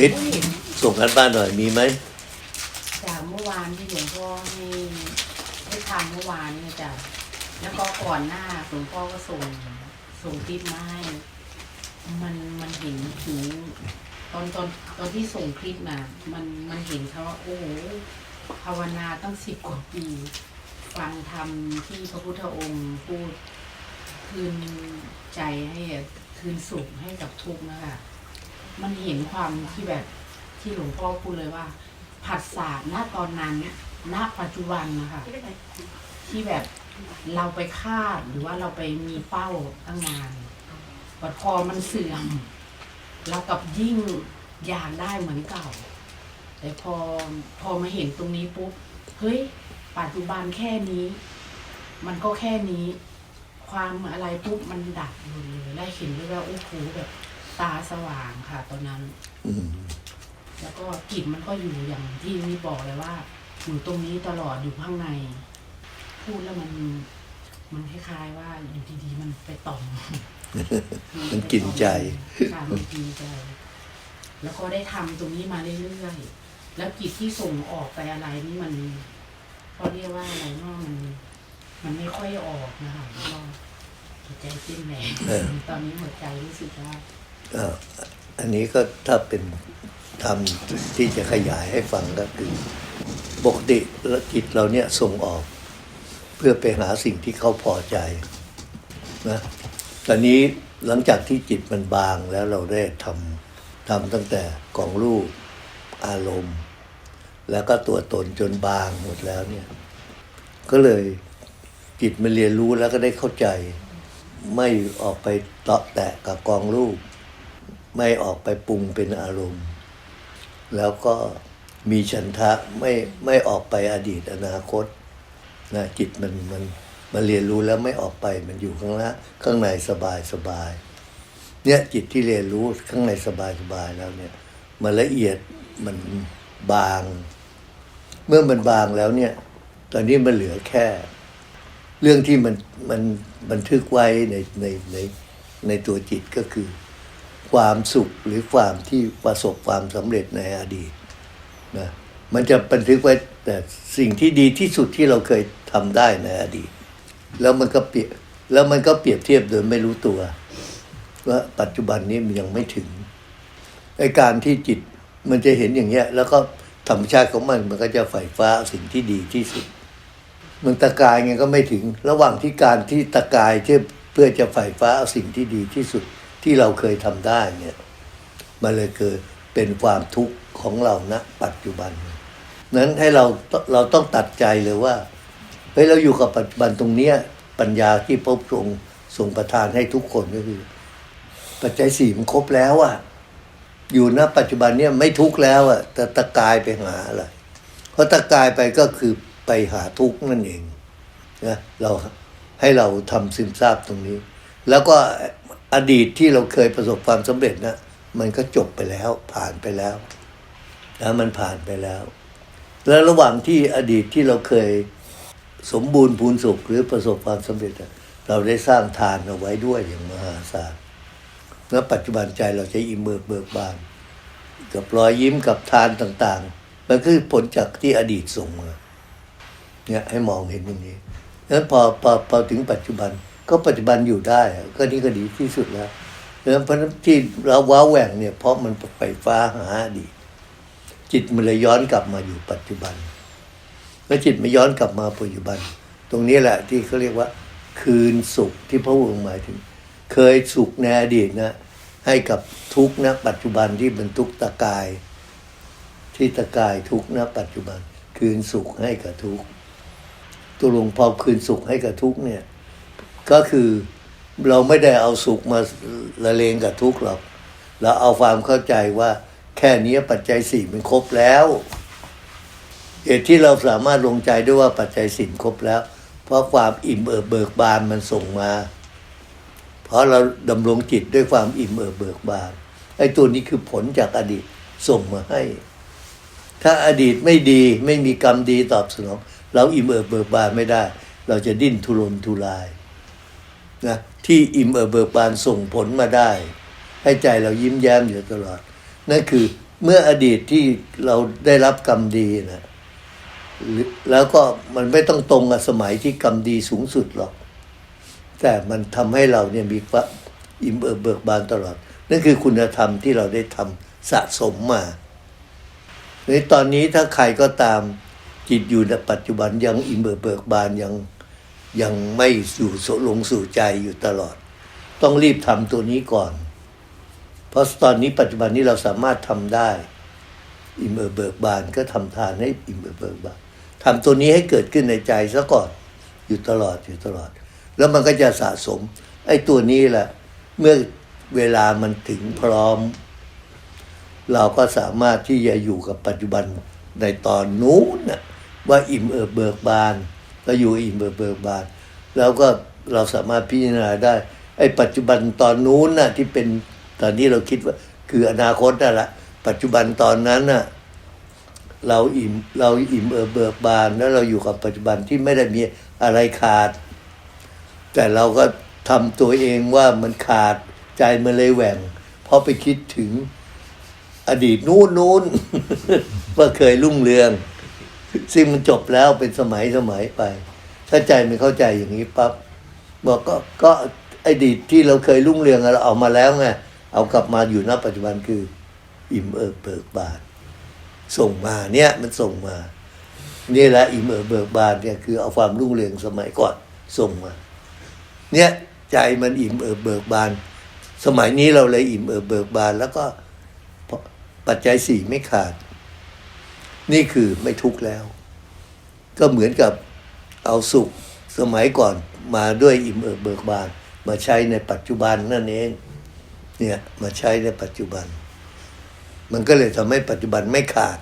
นิดส่งกันบ้านหน่อยมีไหมจากเมื่อวานที่หลวงพ่อให้ให้ทำเมื่อวานเนี่ยจ้ะแล้วก็ก่อนหน้าหลวงพ่อก็ส่งส่งคลิปมาให้มันมันเห็นถึงตอนตอนตอนที่ส่งคลิปมา มันมันเห็นเขาว่าโอ้โหภาวนาตั้งสิบกว่าปี ฟังธรรมที่พระพุทธองค์พูดคืนใจให้คืนสุขให้กับทุกข์นะคะ มันเห็นความที่แบบที่หลวงพ่อพูดเลยว่า ผัสสะณตอนนั้นณปัจจุบันนะคะที่แบบเราไปคาดหรือว่าเราไปมีเป้าตั้งนานแต่พอมันเสื่อม เรากับยิ่งอยากได้เหมือนเก่า แต่พอพอมาเห็นตรงนี้ปุ๊บเฮ้ยปัจจุบันแค่นี้ มันก็แค่นี้ ความอะไรปุ๊บมันดับหมดเลยแล้วเห็นด้วยว่าโอ้โหแบบ ตาสว่างค่ะตอนนั้น อืมแล้วก็จิตมันก็อยู่อย่างที่นี่บอกเลยว่าอยู่ตรงนี้ตลอดอยู่ข้างใน พูดแล้วมัน มันคล้ายๆว่าอยู่ดีๆมันไปต่อม มันกินใจ ค่ะมันกินใจ แล้วก็ได้ทำตรงนี้มาเรื่อยๆ แล้วจิตที่ส่งออกไปอะไรนี่มันเขาเรียกว่าอะไรเนาะมัน มันไม่ค่อยออกนะคะก็หัวใจเต้นแรงเออ ตอนนี้หัวใจรู้สึกว่า อันนี้ก็ถ้าเป็นทำที่จะขยายให้ฟังก็คือปกติล้วจิตเราเนี่ยส่งออก เพื่อไปหาสิ่งที่เขาพอใจนะตอนนี้หลังจากที่จิตมันบางแล้วเราได้ทำทำตั้งแต่กองรูปอารมณ์ แล้วก็ตัวตนจนบางหมดแล้วเนี่ย ก็เลยจิตมันเรียนรู้แล้วก็ได้เข้าใจ ไม่ออกไปเตาะแตะกับกองรูป ไม่ออกไปปรุงเป็นอารมณ์ แล้วก็มีฉันทะไม่ไม่ออกไปอดีตอนาคตนะจิตมันมันมันเรียนรู้แล้วไม่ออกไปมันอยู่ข้างละข้างในสบายสบาย เนี่ยจิตที่เรียนรู้ข้างในสบายสบายแล้วเนี่ย มันละเอียดมันบาง เมื่อมันบางแล้วเนี่ย ตอนนี้มันเหลือแค่ เรื่องที่มันมันบันทึกไว้ในในในในตัวจิตก็คือ ความสุขหรือความที่ประสบความสำเร็จในอดีตนะมันจะบันทึกไว้แต่สิ่งที่ดีที่สุดที่เราเคยทำได้ในอดีต แล้วมันก็เปรียบแล้วมันก็เปรียบเทียบโดยไม่รู้ตัว ว่าปัจจุบันนี้มันยังไม่ถึงไอการที่จิตมันจะเห็นอย่างเงี้ย แล้วก็ธรรมชาติของมันมันก็จะไฟฟ้าสิ่งที่ดีที่สุด มันตะกายไงก็ไม่ถึง ระหว่างที่การที่ตะกายเพื่อจะไฟฟ้าสิ่งที่ดีที่สุด ที่เราเคยทำได้เนี่ยมันเลยเกิดเป็นความทุกข์ของเราณปัจจุบัน นั้นให้เราเราต้องตัดใจเลยว่าเฮ้ยเราอยู่กับปัจจุบันตรงเนี้ยปัญญาที่พระองค์ทรงประทานให้ทุกคนก็คือ ปัจจัยสี่มันครบแล้วอะอยู่ณปัจจุบันเนี่ยไม่ทุกข์แล้วอะแต่ตะกายไปหาอะไรเพราะตะกายไปก็คือไปหาทุกข์นั่นเองนะเราให้เราทำซึมซาบตรงนี้ แล้วก็ อดีตที่เราเคยประสบความสำเร็จนะมันก็จบไปแล้ว ผ่านไปแล้วนะมันผ่านไปแล้ว แล้วระหว่างที่อดีตที่เราเคยสมบูรณ์พูนสุขหรือประสบความสำเร็จเราได้สร้างทานเอาไว้ด้วยอย่างมหาศาลแล้วปัจจุบันใจเราจะอิ่มเบิกเบิกบานกับรอยยิ้มกับทานต่างๆ มันคือผลจากที่อดีตส่งมาเนี่ยให้มองเห็นอย่างนี้นั้นพอพอพอถึงปัจจุบัน ก็ปัจจุบันอยู่ได้ก็นี่ก็ดีที่สุดแล้วแล้วเพราะฉะนั้นที่เราว้าแหว่งเนี่ยเพราะมันไปฟ้าหาดี จิตมันเลยย้อนกลับมาอยู่ปัจจุบัน แล้วจิตมันย้อนกลับมาปัจจุบัน ตรงนี้แหละที่เขาเรียกว่า คืนสุขที่พระองค์หมายถึง เคยสุขในอดีตนะให้กับทุกนะปัจจุบันที่เป็นทุกตะกาย ที่ตะกายทุกนะปัจจุบัน คืนสุขให้กับทุกตัวลงพอคืนสุขให้กับทุกเนี่ย ก็คือเราไม่ได้เอาสุขมาละเลงกับทุกข์หรอกเราเอาความเข้าใจว่าแค่นี้ปัจจัยสี่มันครบแล้วเหตุที่เราสามารถลงใจได้ว่าปัจจัยสี่ครบแล้ว เพราะความอิ่มเอิบเบิกบานมันส่งมา เพราะเราดำรงจิตด้วยความอิ่มเอิบเบิกบานไอ้ตัวนี้คือผลจากอดีตส่งมาให้ ถ้าอดีตไม่ดีไม่มีกรรมดีตอบสนอง เราอิ่มเอิบเบิกบานไม่ได้ เราจะดิ้นทุรนทุราย นะที่อิ่มเอิบเบิกบานส่งผลมาได้ ให้ใจเรายิ้มแย้มอยู่ตลอด นั่นคือเมื่ออดีตที่เราได้รับกรรมดีนะแล้วก็มันไม่ต้องตรงกับสมัยที่กรรมดีสูงสุดหรอก แต่มันทำให้เราเนี่ยมีความอิ่มเอิบเบิกบานตลอด นั่นคือคุณธรรมที่เราได้ทำสะสมมาในตอนนี้ถ้าใครก็ตามจิตอยู่ในปัจจุบันยังอิ่มเอิบเบิกบานยัง ยังไม่สู่ลงสู่ใจอยู่ตลอด ต้องรีบทำตัวนี้ก่อน เพราะตอนนี้ปัจจุบันนี้เราสามารถทำได้ อิ่มเอิบเบิกบานก็ทำทานให้อิ่มเอิบเบิกบานทำตัวนี้ให้เกิดขึ้นในใจซะก่อนอยู่ตลอดอยู่ตลอด แล้วมันก็จะสะสม ไอ้ตัวนี้แหละ เมื่อเวลามันถึงพร้อม เราก็สามารถที่จะอยู่กับปัจจุบันในตอนนู้นนะว่าอิ่มเอิบเบิกบาน เราอยู่อิ่มเอิบเบิกบาน แล้วก็เราสามารถพิจารณาได้ไอ้ปัจจุบันตอนนู้นน่ะที่เป็นตอนนี้เราคิดว่า คืออนาคตนั่นแหละปัจจุบันตอนนั้นน่ะเราอิ่มเราอิ่มเอิบเบิกบานแล้วเราอยู่กับปัจจุบันที่ไม่ได้มีอะไรขาด แต่เราก็ทำตัวเองว่ามันขาดใจมันเลยแหว่งเพราะไปคิดถึงอดีตนู้นนู้นว่าเคยรุ่งเรือง ซึ่งมันจบแล้วเป็นสมัยสมัยไป ถ้าใจไมันเข้าใจอย่างนี้ปั๊บบอกก็ก็อดีตที่เราเคยรุ่งเรืองเราเอามาแล้วไงเอากลับมาอยู่ณปัจจุบันคือ อิ่มเอิบเบิกบาน ส่งมาเนี่ยมันส่งมา นี่แหละอิ่มเอิบเบิกบานเนี่ยคือเอาความรุ่งเรืองสมัยก่อนส่งมา เนี่ยใจมันอิ่มเอิบเบิกบาน สมัยนี้เราเลยอิ่มเอิบเบิกบาน แล้วก็ปัจจัยสี่ไม่ขาด นี่คือไม่ทุกข์แล้ว ก็เหมือนกับเอาสุขสมัยก่อนมาด้วยอิ่มเอิบเบิกบาน มาใช้ในปัจจุบันนั่นเองเนี่ยมาใช้ในปัจจุบัน มันก็เลยทำให้ปัจจุบันไม่ขาด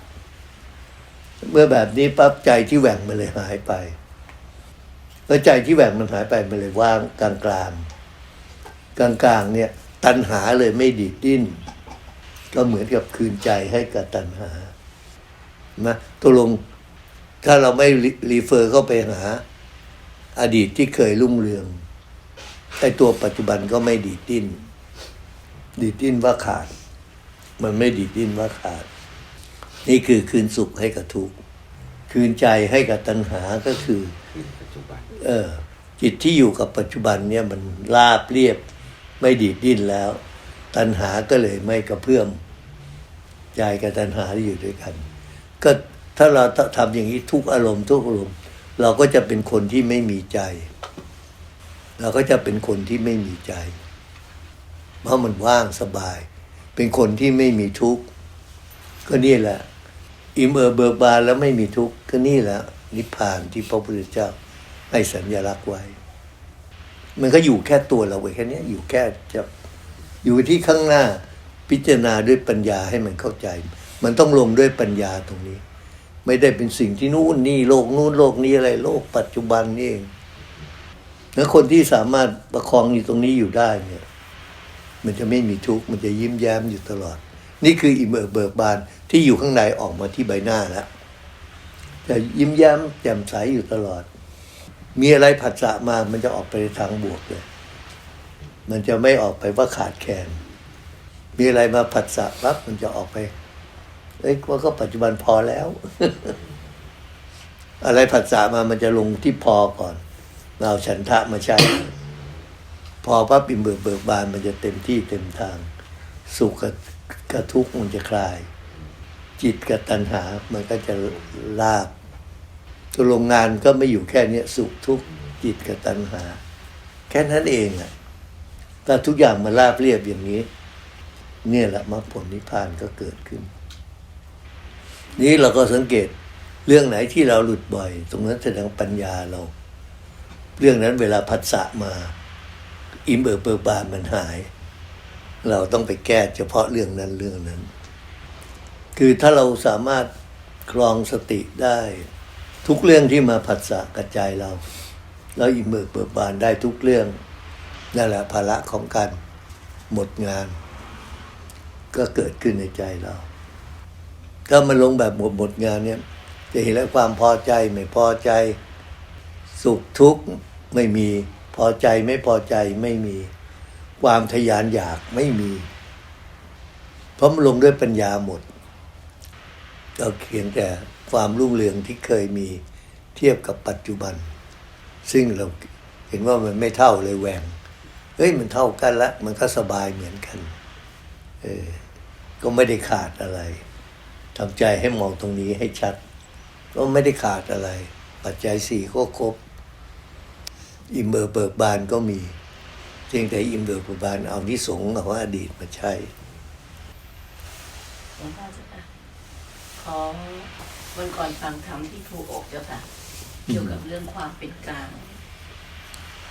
เมื่อแบบนี้ปั๊บใจที่แหว่งมันเลยหายไปแล้วใจที่แหว่งมันหายไปมันเลยว่างกลางกลางกลางกลางเนี่ย ตัณหาเลยไม่ดีดดิ้น ก็เหมือนกับคืนใจให้กับตัณหา นะตกลงถ้าเราไม่รีเฟอร์เข้าไปหา อดีตที่เคยรุ่งเรืองไอ้ตัวปัจจุบันก็ไม่ดีดดิ้น ดีดดิ้นว่าขาด มันไม่ดีดดิ้นว่าขาด นี่คือคืนสุขให้กับทุกข์คืนใจให้กับตัณหาก็คือปัจจุบันเออจิตที่อยู่กับปัจจุบันเนี่ยมันราบเรียบไม่ดีดดิ้นแล้ว ตัณหาก็เลยไม่กระเพื่อมใจกับตัณหาที่อยู่ด้วยกัน ก็ถ้าเราทำอย่างนี้ทุกอารมณ์ทุกอารมณ์ เราก็จะเป็นคนที่ไม่มีใจ เราก็จะเป็นคนที่ไม่มีใจ เพราะมันว่างสบาย เป็นคนที่ไม่มีทุกข์ก็นี่แหละ อิ่มเอิบเบิกบานแล้วไม่มีทุกข์ก็นี่แหละนิพพานที่พระพุทธเจ้าให้สัญลักษณ์ไว้ มันก็อยู่แค่ตัวเราไว้แค่นี้อยู่แค่จะอยู่ที่ข้างหน้าพิจารณาด้วยปัญญาให้มันเข้าใจ มันต้องลงด้วยปัญญาตรงนี้ ไม่ได้เป็นสิ่งที่นู่นนี่โลกนู่นโลกนี้อะไร โลกปัจจุบันนี่เองแล้วคนที่สามารถประคองอยู่ตรงนี้อยู่ได้เนี่ย มันจะไม่มีทุกข์มันจะยิ้มแย้มอยู่ตลอด นี่คืออิ่มเอิบเบิกบานที่อยู่ข้างในออกมาที่ใบหน้าแล้วจะยิ้มแย้มแจ่มใสอยู่ตลอด มีอะไรผัสสะมา มันจะออกไปทางบวกเลย มันจะไม่ออกไปว่าขาดแคลนมีอะไรมาผัสสะปั๊บมันจะออกไป เอ้ยว่าก็ปัจจุบันพอแล้ว อะไรผัสสะมามันจะลงที่พอก่อนเราฉันทะมาใช้ พอปั๊บอิ่มเบิกเบิกบานมันจะเต็มที่เต็มทาง สุขกับทุกข์มันจะคลาย จิตกับตัณหา มันก็จะลาบตัวโรงงานก็ไม่อยู่แค่เนี้ยสุขทุกข์จิตกับตัณหา แค่นั้นเองอะถ้าทุกอย่างมันราบเรียบอย่างนี้ เนี่ยแหละมรรคผลนิพพานก็เกิดขึ้น นี้เราก็สังเกตเรื่องไหนที่เราหลุดบ่อย ตรงนั้นแสดงปัญญาเรา เรื่องนั้นเวลาผัสสะมา อิมเบิกเบิกบานมันหาย เราต้องไปแก้เฉพาะเรื่องนั้นเรื่องนั้น คือถ้าเราสามารถครองสติได้ ทุกเรื่องที่มาผัสสะกระจายเราแล้วอิมเบิกเบิกบานได้ทุกเรื่องนั่นแหละภาระของการหมดงาน ก็เกิดขึ้นในใจเรา ถ้ามันลงแบบหมดหมดงานเนี่ย จะเห็นแล้วความพอใจไม่พอใจสุขทุกข์ไม่มีพอใจไม่พอใจไม่มี ความทยานอยากไม่มีเพราะมันลงด้วยปัญญาหมดเราเขียนแต่ความรุ่งเรืองที่เคยมีเทียบกับปัจจุบัน ซึ่งเราเห็นว่ามันไม่เท่าเลยแหวงเฮ้ยมันเท่ากันละ มันก็สบายเหมือนกัน เออ ก็ไม่ได้ขาดอะไร ทำใจให้มองตรงนี้ให้ชัดก็ไม่ได้ขาดอะไร ปัจจัยสี่ก็ครบ อิมเบอร์เบิกบานก็มีเพียงแต่อิมเบอร์เบิกบานเอานิสงส์เอาว่าอดีตมาใช้หลวงพ่อเจ้าค่ะของวันก่อนฟังธรรมที่ถูกอกเจ้าค่ะเกี่ยวกับเรื่องความเป็นกลาง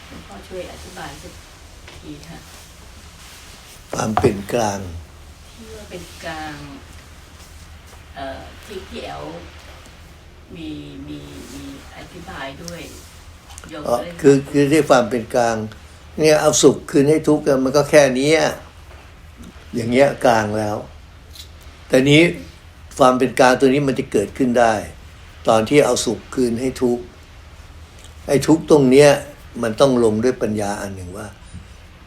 หลวงพ่อช่วยอธิบายสักทีค่ะ ความเป็นกลางที่ว่าเป็นกลาง เอ่อที่พี่แอลมีมีมีอธิบายด้วยโยมอ๋อเลยคือคือที่ความเป็นกลาง เนี่ยเอาสุขคืนให้ทุกข์อะมันก็แค่เนี้ยอย่างเงี้ยกลางแล้ว แต่นี้ความเป็นกลางตัวนี้มันจะเกิดขึ้นได้ ตอนที่เอาสุขคืนให้ทุกข์ไอ้ทุกข์ตรงเนี้ยมันต้องลงด้วยปัญญาอันหนึ่งว่า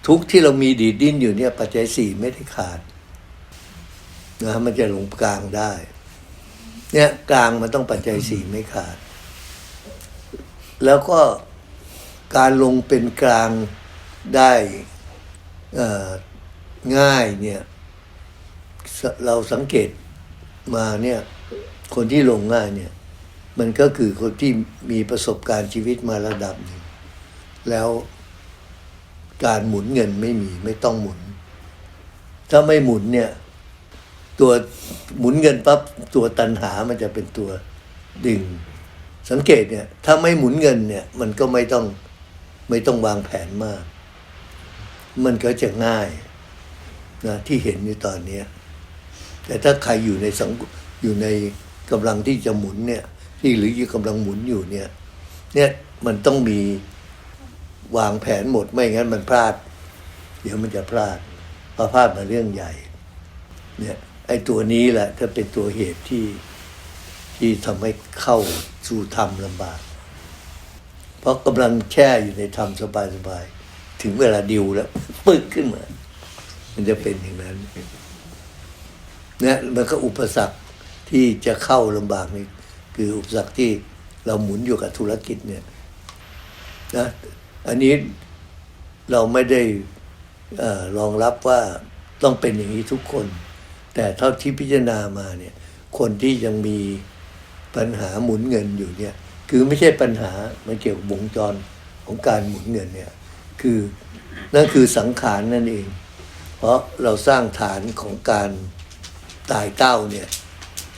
ทุกข์ที่เรามีดีดดิ้นอยู่เนี่ยปัจจัยสี่ไม่ได้ขาดนะมันจะลงกลางได้ เนี่ยกลางมันต้องปัจจัยสี่ไม่ขาด แล้วก็การลงเป็นกลางได้ง่ายเนี่ยเราสังเกตมาเนี่ยคนที่ลงง่ายเนี่ยมันก็คือคนที่มีประสบการณ์ชีวิตมาระดับหนึ่งแล้วการหมุนเงินไม่มีไม่ต้องหมุน ถ้าไม่หมุนเนี่ย ตัวหมุนเงินปั๊บตัวตันหามันจะเป็นตัวดึง สังเกตเนี่ย ถ้าไม่หมุนเงินเนี่ย มันก็ไม่ต้องไม่ต้องวางแผนมาก มันก็จะง่ายนะที่เห็นอยู่ตอนนี้แต่ถ้าใครอยู่ในสังอยู่ในกำลังที่จะหมุนเนี่ย ที่หรืออยู่กำลังหมุนอยู่เนี่ย เนี่ยมันต้องมีวางแผนหมดไม่งั้นมันพลาด เดี๋ยวมันจะพลาดพอพลาดมาเรื่องใหญ่ เนี่ย ไอ้ตัวนี้แหละถ้าเป็นตัวเหตุที่ที่ทำให้เข้าสู่ธรรมลำบาก เพราะกำลังแช่อยู่ในธรรมสบายๆถึงเวลาดิวแล้วปึ๊กขึ้นมา มันจะเป็นอย่างนั้นเนี่ยมันก็อุปสรรคที่จะเข้าลำบากนี่คืออุปสรรคที่เราหมุนอยู่กับธุรกิจเนี่ยนะอันนี้เราไม่ได้อรองรับว่าต้องเป็นอย่างนี้ทุกคน แต่เท่าที่พิจารณามาเนี่ยคนที่ยังมีปัญหาหมุนเงินอยู่เนี่ยคือไม่ใช่ปัญหามันเกี่ยวกับวงจรของการหมุนเงินเนี่ยคือนั่นคือสังขารนั่นเอง เพราะเราสร้างฐานของการตายเต้าเนี่ย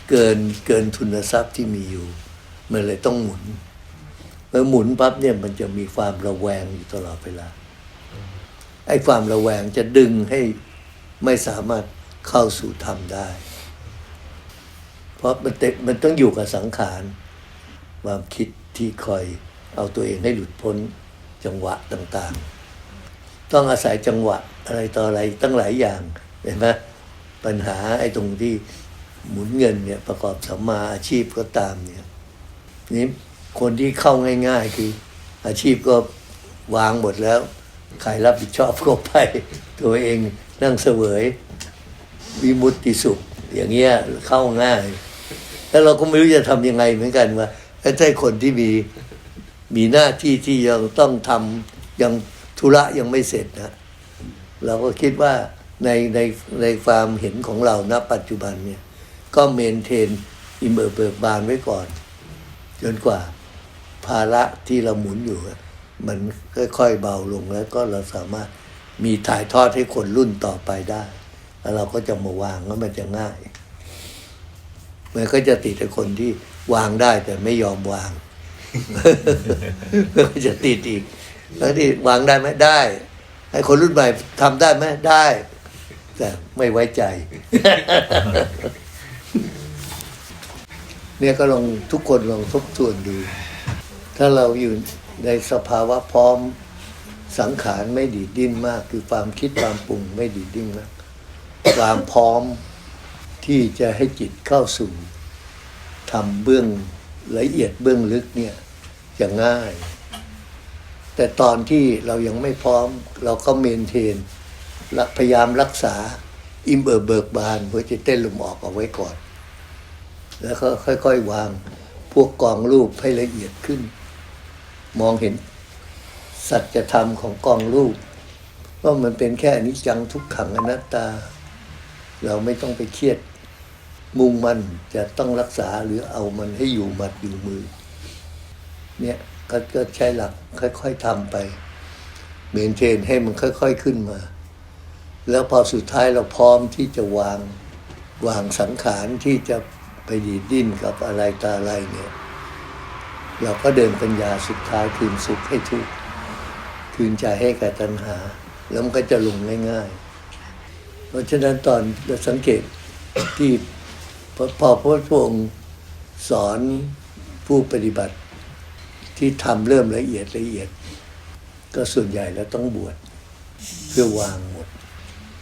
เกินเกินทุนทรัพย์ที่มีอยู่ มันเลยต้องหมุนเมื่อหมุนปั๊บเนี่ยมันจะมีความระแวงอยู่ตลอดเวลาไอ้ความระแวงจะดึงให้ไม่สามารถ เข้าสู่ธรรมได้ เพราะมันตมันต้องอยู่กับสังขารความคิดที่คอยเอาตัวเองให้หลุดพ้นจังหวะต่างๆ ต้องอาศัยจังหวะอะไรต่ออะไรตั้งหลายอย่างเห็นไหมปัญหาไอ้ตรงที่หมุนเงินเนี่ยประกอบสัมมาอาชีพก็ตามเนี่ยนี่คนที่เข้าง่ายๆคือ อาชีพก็วางหมดแล้ว ใครรับผิดชอบก็ไป ตัวเองนั่งเสวย วิมุตติสุข อย่างเงี้ยเข้าง่าย แล้วเราก็ไม่รู้จะทำยังไงเหมือนกันว่าถ้าใช่คนที่มีมีหน้าที่ที่ยังต้องทำยังธุระยังไม่เสร็จนะเราก็คิดว่าในในในความเห็นของเราณปัจจุบันเนี่ย ก็เมนเทนอิมเบอร์เบิกบานไว้ก่อน จนกว่าภาระที่เราหมุนอยู่ มันค่อยๆเบาลงแล้วก็เราสามารถมีถ่ายทอดให้คนรุ่นต่อไปได้ แล้วเราก็จะมาวางแล้วมันจะง่าย มันก็จะติดไอ้คนที่วางได้แต่ไม่ยอมวางก็จะติดอีก แล้วที่วางได้ไหมได้ ให้คนรุ่นใหม่ทำได้ไหมได้ แต่ไม่ไว้ใจ เนี่ยก็ลองทุกคนลองทบทวนดู ถ้าเราอยู่ในสภาวะพร้อมสังขารไม่ดีดิ้นมาก คือความคิดความปรุงไม่ดีดิ้นมาก ความพร้อมที่จะให้จิตเข้าสู่ทำเบื้องละเอียดเบื้องลึกเนี่ยจะง่าย แต่ตอนที่เรายังไม่พร้อมเราก็เมนเทนพยายามรักษาอิมเบอร์เบิกบานเพื่อจะเต้นลมออกเอาไว้ก่อน แล้วก็ค่อยๆวางพวกกองรูปให้ละเอียดขึ้น มองเห็นสัจธรรมของกองรูปว่ามันเป็นแค่อนิจจังทุกขังอนัตตา เราไม่ต้องไปเครียดมุ่งมันจะต้องรักษาหรือเอามันให้อยู่หมัดอยู่มือ เนี่ยก็ก็ใช้หลักค่อย ๆทำไปเมนเทนให้มันค่อย ๆขึ้นมา แล้วพอสุดท้ายเราพร้อมที่จะวางวางสังขารที่จะไปดีดดิ้นกับอะไรตาอะไรเนี่ย เราก็เดินปัญญาสุดท้ายคืนสุขให้ทุกคืนใจให้กับตัณหา แล้วมันก็จะลงง่าย ๆ เพราะฉะนั้นตอนเราสังเกตที่พอพอพระองค์สอนผู้ปฏิบัติที่ทำเริ่มละเอียดละเอียด ก็ส่วนใหญ่แล้วต้องบวชเพื่อวางหมด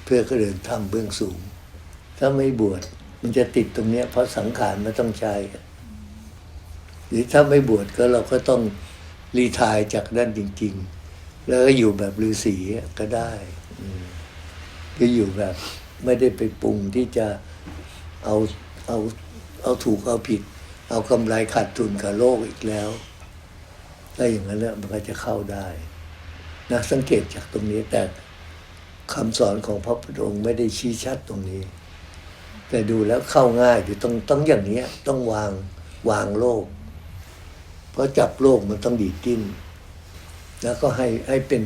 เพื่อก็เดินทำเบื้องสูง ถ้าไม่บวชมันจะติดตรงเนี้ยเพราะสังขารมันต้องใช้หรือถ้าไม่บวชก็เราก็ต้องรีทายจากด้านจริง ๆ แล้วก็อยู่แบบฤาษีก็ได้ อืมก็อยู่แบบ ไม่ได้ไปปรุงที่จะเอาเอาเอาถูกเอาผิด เอากำไรขาดทุนกับโลกอีกแล้วถ้าอย่างนั้นเนี่ยมันก็จะเข้าได้นะสังเกตจากตรงนี้แต่คำสอนของพระพุทธองค์ไม่ได้ชี้ชัดตรงนี้ แต่ดูแล้วเข้าง่ายหรือต้องต้องอย่างนี้ต้องวางวางโลก เพราะจับโลกมันต้องดีดดิ้นแล้วก็ให้ให้เป็น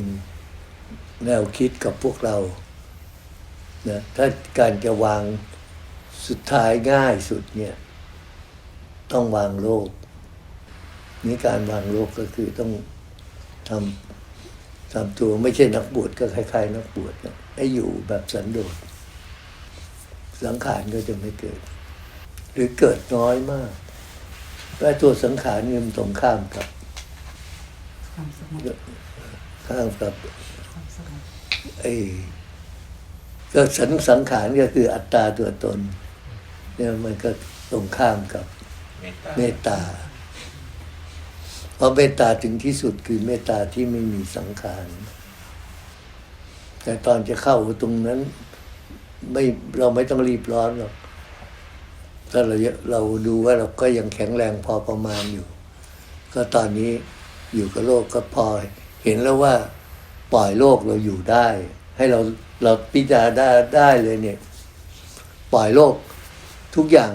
แนวคิดกับพวกเรา นะถ้าการจะวางสุดท้ายง่ายสุดเนี่ยต้องวางโลกนี่การวางโลกก็คือต้องทำทำตัวไม่ใช่นักบวชก็คล้ายๆ นักบวชนะให้อยู่แบบสันโดษสังขารก็จะไม่เกิด หรือเกิดน้อยมากแต่ตัวสังขารเนี่ยมันตรงข้ามกับความสงบข้ามกับความสงบไอ้ ก็สังสังขารก็คืออัตตาตัวตนเนี่ยมันก็ตรงข้ามกับเมตตาเมตตา เพราะเมตตาถึงที่สุดคือเมตตาที่ไม่มีสังขาร แต่ตอนจะเข้าตรงนั้น ไม่เราไม่ต้องรีบร้อนหรอกถ้าเราเราดูว่าเราก็ยังแข็งแรงพอประมาณอยู่ ก็ตอนนี้อยู่กับโลกก็พอ เห็นแล้วว่าปล่อยโลกเราอยู่ได้ ให้เราเราพิจารณาได้เลยเนี่ย ปล่อยโลกทุกอย่าง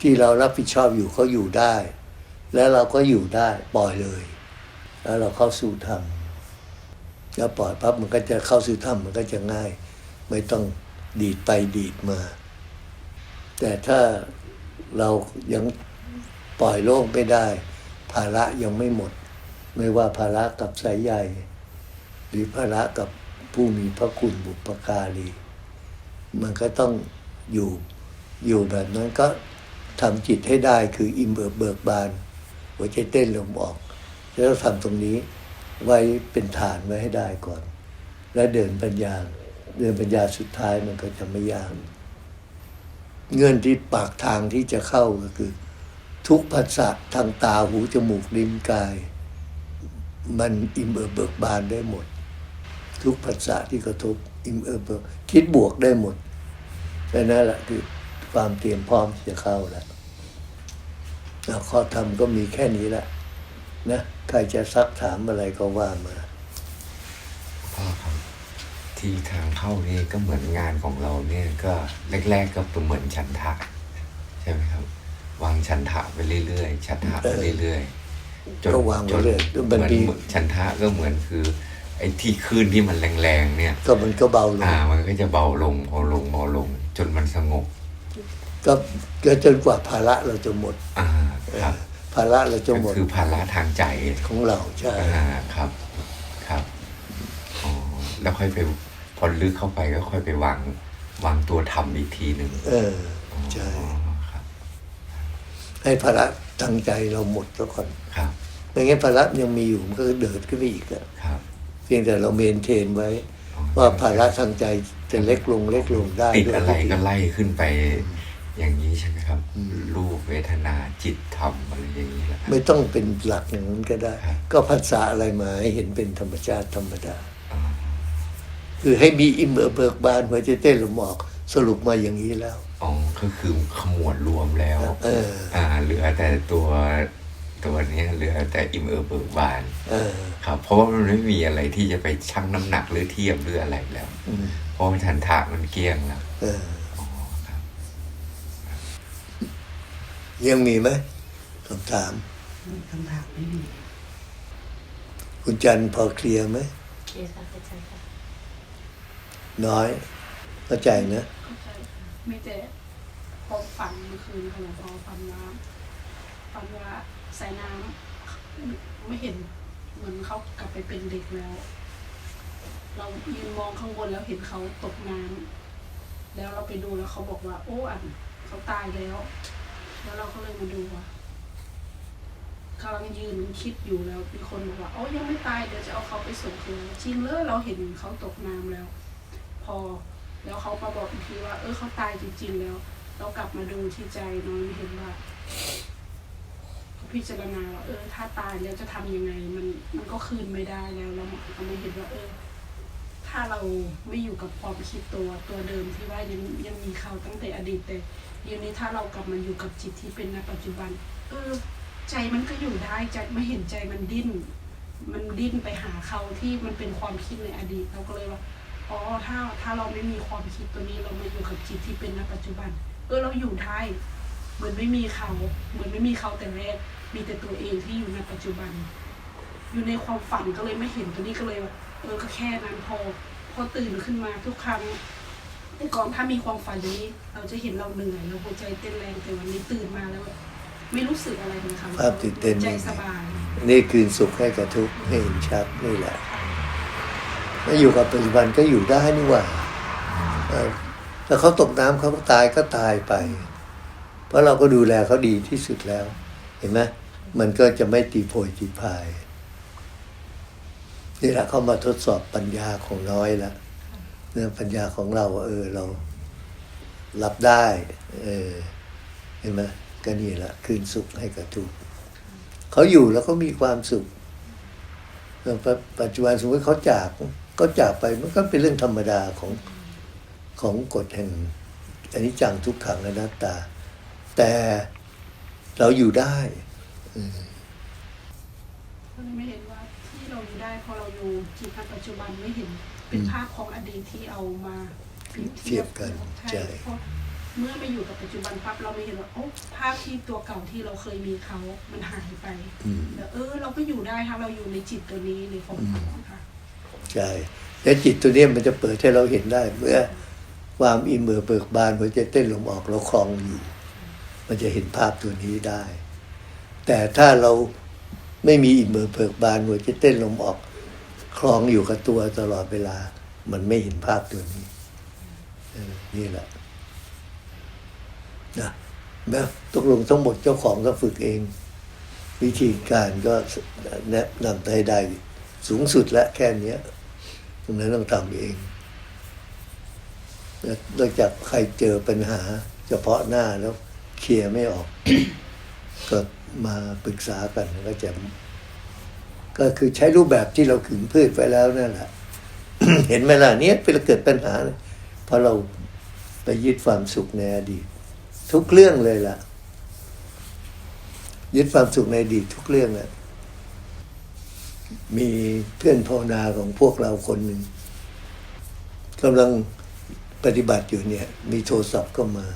ที่เรารับผิดชอบอยู่เขาอยู่ได้ แล้วเราก็อยู่ได้ปล่อยเลย แล้วเราเข้าสู่ธรรมแล้วปล่อยปั๊บมันก็จะเข้าสู่ธรรมมันก็จะง่าย ไม่ต้องดีดไปดีดมา แต่ถ้าเรายังปล่อยโลกไม่ได้ ภาระยังไม่หมด ไม่ว่าภาระกับสายใหญ่ หรือภาระกับ ผู้มีพระคุณบุปการี มันก็ต้องอยู่อยู่แบบนั้นก็ทำจิตให้ได้คืออิ่มเบิกเบิกบาน หัวใจเต้นลมออก แล้วทำตรงนี้ไว้เป็นฐานไว้ให้ได้ก่อน แล้วเดินปัญญา เดินปัญญาสุดท้ายมันก็จะไม่ยากเงื่อนที่ปากทางที่จะเข้าก็คือ ทุกภาษาทางตาหูจมูกลิ้นกาย มันอิ่มเอิบเบิกบานได้หมด ทุกภาษาที่กระทบอิ่มเอิบเบิกคิดบวกได้หมดแต่นั่นแหละคือความเตรียมพร้อมที่จะเข้าแล้วแล้วข้อธรรมก็มีแค่นี้แหละนะใครจะซักถามอะไรก็ว่ามาพ่อครับที่ทางเข้านี่ก็เหมือนงานของเราเนี่ยก็แรก ๆ ก็เป็นเหมือนชันทะใช่ไหมครับ วางชันทะไปเรื่อยๆชันทะไปเรื่อยๆก็วางไปเรื่อยจนบางทีเหมือนชันทะก็เหมือนคือ ไอ้ที่คลื่นที่มันแรงๆเนี่ย ก็มันก็เบาลงอ่า มันก็จะเบาลงพอลงเบาลง จนมันสงบก็ก็จนกว่าภาระเราจะหมดอ่าครับภาระเราจะก็หมดคือภาระทางใจของเราใช่อ่าครับครับอ๋อแล้วค่อยไปพอลึกเข้าไปก็ค่อยไปวางวางตัวทำอีกทีหนึ่งเออใช่อ๋อครับให้ภาระทางใจเราหมดแล้วก่อนครับไม่งั้นภาระยังมีอยู่มันก็เดินขึ้นไปอีกอะครับเพียงแต่เราเมนเทนไว้อ๋อว่าภาระทางใจจะเล็กลงเล็กลงได้ติดด้วยอะไรวิธีก็ไล่ขึ้นไปอย่างนี้ใช่ไหมครับ รูปเวทนาจิตธรรมอะไรอย่างนี้แหละครับไม่ต้องเป็นหลักอย่างนั้นก็ได้ครับก็ภาษาอะไรมาให้เห็นเป็นธรรมชาติธรรมดาอ๋อคือให้มีอิมเบิกเบิกบานหัวใจเต้นลมออกสรุปมาอย่างนี้แล้วออ๋อก็คือขมวดรวมแล้ว เอออ่าเหลือแต่ตัว ตัวเนี้ยเหลือแต่อิ่มเอิบเบิกบานเออครับ เพราะว่ามันไม่มีอะไรที่จะไปชั่งน้ำหนักหรือเทียบหรืออะไรแล้วอืมเพราะว่าฉันทะมันเกลี้ยงแล้วเอออ๋อครับยังมีไหมคำถามคำถามไม่มีคุณจันทร์พอเคลียร์ไหมเคสค่ะเข้าใจค่ะน้อยเข้าใจนะเข้าใจค่ะไม่แต่พอฝันเมื่อคืนค่ะหลวงพ่อฝันว่าฝันว่า ใส่น้ำไม่เห็นเหมือนเขากลับไปเป็นเด็กแล้ว เรายืนมองข้างบนแล้วเห็นเขาตกน้ำแล้วเราไปดูแล้วเขาบอกว่า โอ้อันเขาตายแล้ว แล้วเราก็เลยมาดูว่ากำลังยืนคิดอยู่แล้วมีคนบอกว่าโอ้ยังไม่ตายเดี๋ยวจะเอาเขาไปส่งคืนจริงเลยเราเห็นเขาตกน้ำแล้ว พอแล้วเขามาบอกอีกทีว่า เออเขาตายจริง ๆ แล้ว เรากลับมาดูที่ใจน้อยเห็นว่า พิจารณาว่าเออ ถ้าตายแล้วจะทำยังไง มันมันก็คืนไม่ได้แล้วเราเราไม่เห็นว่าเออ ถ้าเราไม่อยู่กับความคิดตัวตัวเดิมที่ว่ายังยังมีเขาตั้งแต่อดีตแต่เดี๋ยวนี้ถ้าเรากลับมาอยู่กับจิตที่เป็นณปัจจุบัน เออ ใจมันก็อยู่ได้ใจไม่เห็นใจมันดิ้น มันดิ้นไปหาเขาที่มันเป็นความคิดในอดีตเราก็เลยว่าอ๋อถ้าถ้าเราไม่มีความคิดตัวนี้เรามาอยู่กับจิตที่เป็นณปัจจุบัน เออเราอยู่ได้ เหมือนไม่มีเขา เหมือนไม่มีเขาแต่แรก มีแต่ตัวเองที่อยู่ในปัจจุบัน อยู่ในความฝันก็เลยไม่เห็นตัวนี้ก็เลยว่าเออก็แค่นั้นพอ พอตื่นขึ้นมาทุกครั้งแต่ก่อนถ้ามีความฝันอย่างนี้ เราจะเห็นเราเหนื่อยเราหัวใจเต้นแรงแต่วันนี้ตื่นมาแล้วแบบไม่รู้สึกอะไรเลยค่ะภาพตื่นเต้นใจไม่มีสบาย นี่คืนสุขให้กับทุกข์ให้เห็นชัดนี่แหละถ้าอยู่กับปัจจุบันก็อยู่ได้นี่หว่าเออถ้าเขาตกน้ำเขาก็ตายก็ตายไป เพราะเราก็ดูแลเขาดีที่สุดแล้ว เห็นไหมมันก็จะไม่ตีโพยตีพายนี่แหละเขามาทดสอบปัญญาของน้อยแล้วเรื่องปัญญาของเรา เออเรารับได้ เออเห็นไหมก็นี่แหละคืนสุขให้กับทุกเขาอยู่แล้วก็มีความสุขแต่ปปัจจุบันสมมติเขาจากก็จากไปมันก็เป็นเรื่องธรรมดาของของกฎแห่งอันนี้จังทุกขังอนัตตา แต่เราอยู่ได้ก็เลยไม่เห็นว่าที่เราอยู่ได้เพราะเราอยู่จิตณปัจจุบันไม่เห็นเป็นภาพของอดีตที่เอามาเปรียบเทียบกันใช่ใช่เพราะเมื่อมาอยู่กับปัจจุบันปั๊บเราไม่เห็นว่าโอ้ภาพที่ตัวเก่าที่เราเคยมีเขา มันหายไปอืมแต่เออ เราก็อยู่ได้ถ้าเราอยู่ในจิตตัวนี้ในความฝันค่ะใช่และจิตตัวเนี้ยมันจะเปิดให้เราเห็นได้ เมื่อความอิ่มเอิบเบิกบานหัวใจเต้นลมออกเราคลองอยู่ มันจะเห็นภาพตัวนี้ได้ แต่ถ้าเราไม่มีอิ่มเอิบเบิกบานหัวใจเต้นลมออกคลองอยู่กับตัวตลอดเวลา มันไม่เห็นภาพตัวนี้นี่แหละนะแม้ตกลงทั้งหมดเจ้าของก็ฝึกเอง วิธีการก็แนะนำให้ได้ สูงสุดและแค่นี้ตรงนั้นต้องทำเองแล้วนอกจากใครเจอปัญหาเฉพาะหน้าแล้ว เคลียร์ไม่ออก ก็มาปรึกษากันก็จะก็คือใช้รูปแบบที่เราขึงพืชไว้แล้วนั่นแหละเห็นไหมล่ะเนี้ยเป็นเกิดปัญหาเพราะเราไปยึดความสุขในอดีต ทุกเรื่องเลยล่ะ ยึดความสุขในอดีตทุกเรื่องแหละมีเพื่อนภาวนาของพวกเราคนหนึ่งกำลังปฏิบัติอยู่เนี่ย มีโทรศัพท์ก็มา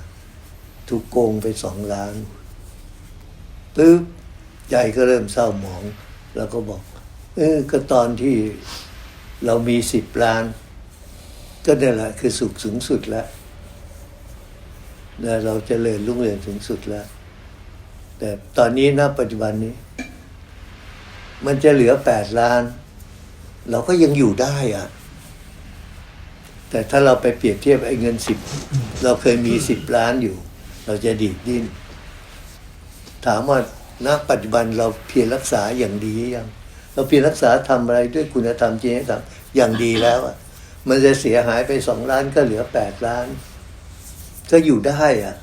ถูกโกงไปสองล้านปึ๊บใจก็เริ่มเศร้าหมอง แล้วก็บอก เออก็ตอนที่เรามีสิบล้าน ก็นี่แหละคือสุขสูงสุดแล้วนะเราจเจริญรุ่งเรืองสูงสุดแล้ว แต่ตอนนี้นะปัจจุบันนี้ มันจะเหลือแปดล้าน เราก็ยังอยู่ได้อะแต่ถ้าเราไปเปรียบเทียบไอ้เงินสิบเราเคยมีสิบล้านอยู่ เราจะดีดดิ้นถามว่าณปัจจุบันเราเพียรรักษาอย่างดียังเราเพียรรักษาทำอะไรด้วยคุณธรรมจริยธรรมอย่างดีแล้วอะมันจะเสียหายไปสองล้านก็เหลือแปดล้าน ก็อยู่ได้อะ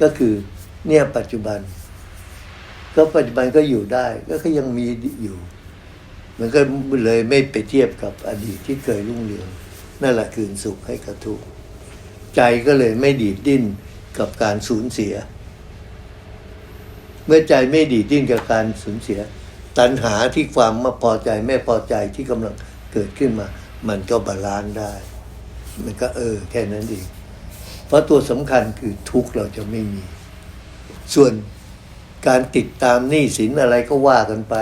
ก็คือเนี่ยปัจจุบัน ก็ปัจจุบันก็อยู่ได้ก็ยังมีอยู่ มันก็เลยไม่ไปเทียบกับอดีตที่เคยรุ่งเรืองนั่นแหละคืนสุขให้กับทุกใจก็เลยไม่ดีดดิ้น กับการสูญเสีย เมื่อใจไม่ดีดิ้นกับการสูญเสีย ตัณหาที่ความไม่พอใจไม่พอใจที่กำลังเกิดขึ้นมา มันก็บาลานซ์ได้ มันก็เออ แค่นั้นเองเพราะตัวสำคัญคือทุกเราจะไม่มี ส่วนการติดตามหนี้สินอะไรก็ว่ากันไป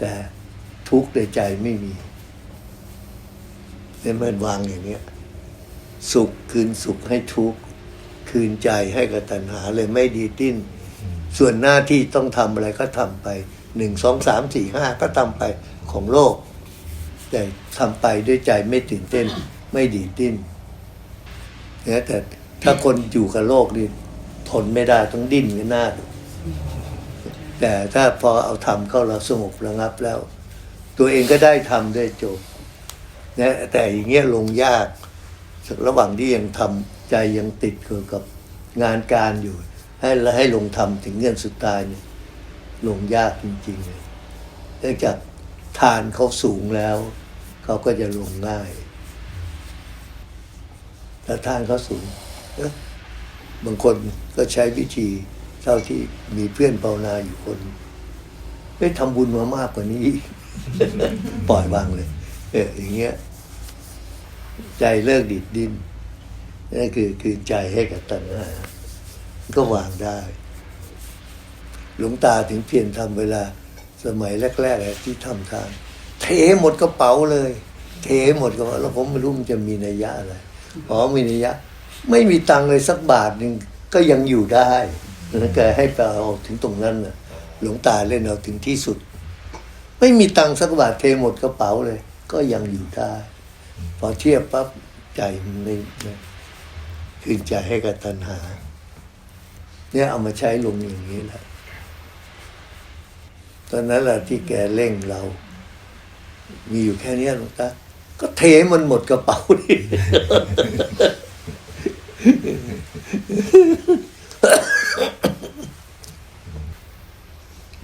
แต่ทุกข์ในใจไม่มีเนี่ยมันวางอย่างเนี้ย สุขคืนสุขให้ทุกข์ คืนใจให้กับตัณหาเลยไม่ดีดดิ้น ส่วนหน้าที่ต้องทำอะไรก็ทำไปหนึ่งสองสามสี่ห้าก็ทำไปของโลก แต่ทำไปด้วยใจไม่ตื่นเต้น ไม่ดีดดิ้นนะแต่ถ้าคนอยู่กับโลกนี่ทนไม่ได้ต้องดิ้นกันหน้าดูแต่ถ้าพอเอาทำเข้าเราสงบระงับแล้ว ตัวเองก็ได้ทำได้จบนะแต่อย่างเงี้ยลงยากระหว่างที่ยังทำ ใจยังติดเกี่ยวกับงานการอยู่ ให้แล้วให้ลงทำถึงเงื่อนสุดท้ายเนี่ยลงยากจริงๆเลยเนื่องจากทานเขาสูงแล้ว เขาก็จะลงง่ายแต่ทานเขาสูงเอ๊ะบางคนก็ใช้วิธีเท่าที่มีเพื่อนภาวนาอยู่คนเฮ้ยทำบุญมามากกว่านี้ ปล่อยวางเลย เอออย่างเงี้ย ใจเลิกดิดดิ้น นั่นคือคือใจให้กับตัณหา ก็วางได้ หลวงตาถึงเพียรทำเวลาสมัยแรกๆที่ทำทาน เทหมดกระเป๋าเลย เทหมดกระเป๋าแล้วผมไม่รู้มันจะมีนัยยะอะไรอ๋อมีนัยยะ ไม่มีตังเลยสักบาทหนึ่งก็ยังอยู่ได้แล้วแกให้ไปเอาถึงตรงนั้นน่ะหลวงตาเล่นเอาถึงที่สุด ไม่มีตังสักบาทเทหมดกระเป๋าเลย ก็ยังอยู่ได้ พอเทียบปั๊บใจมันไม่ คืนใจให้กับตัณหา เนี่ยเอามาใช้ลงอย่างนี้แหละตอนนั้นแหละที่แกเร่งเรา มีอยู่แค่นี้หลวงตาก็เทมันหมดกระเป๋าดิ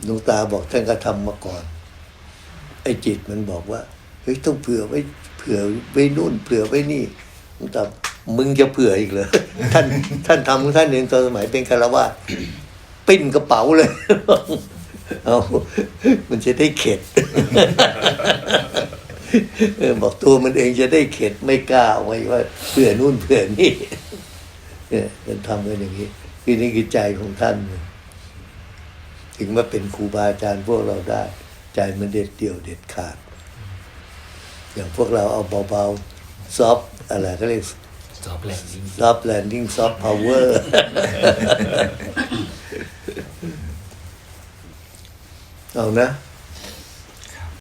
หลวงตาบอกท่านก็ทำมาก่อน ไอ้จิตมันบอกว่า เฮ้ยต้องเผื่อไว้เผื่อไว้นู่นเผื่อไว้นี่หลวงตา มึงจะเผื่ออีกเหรอท่าน ท่านทำของท่านเองตอนสมัยเป็นคารวาสปิ้นกระเป๋าเลยเอามันจะได้เข็ดเออบอกตัวมันเองจะได้เข็ดไม่กล้าเอาไว้ว่าเผื่อนู่นเผื่อนี่เออมันทำกันอย่างนี้คือนี่คือใจของท่าน ถึงมาเป็นครูบาอาจารย์พวกเราได้ ใจมันเด็ดเดี่ยวเด็ดขาด อย่างพวกเราเอาเบาๆซอฟอะไรก็เรียก จอบแลนดิ้งซอฟแลนดิ้งซอฟพาวเวอร์ เอานะเ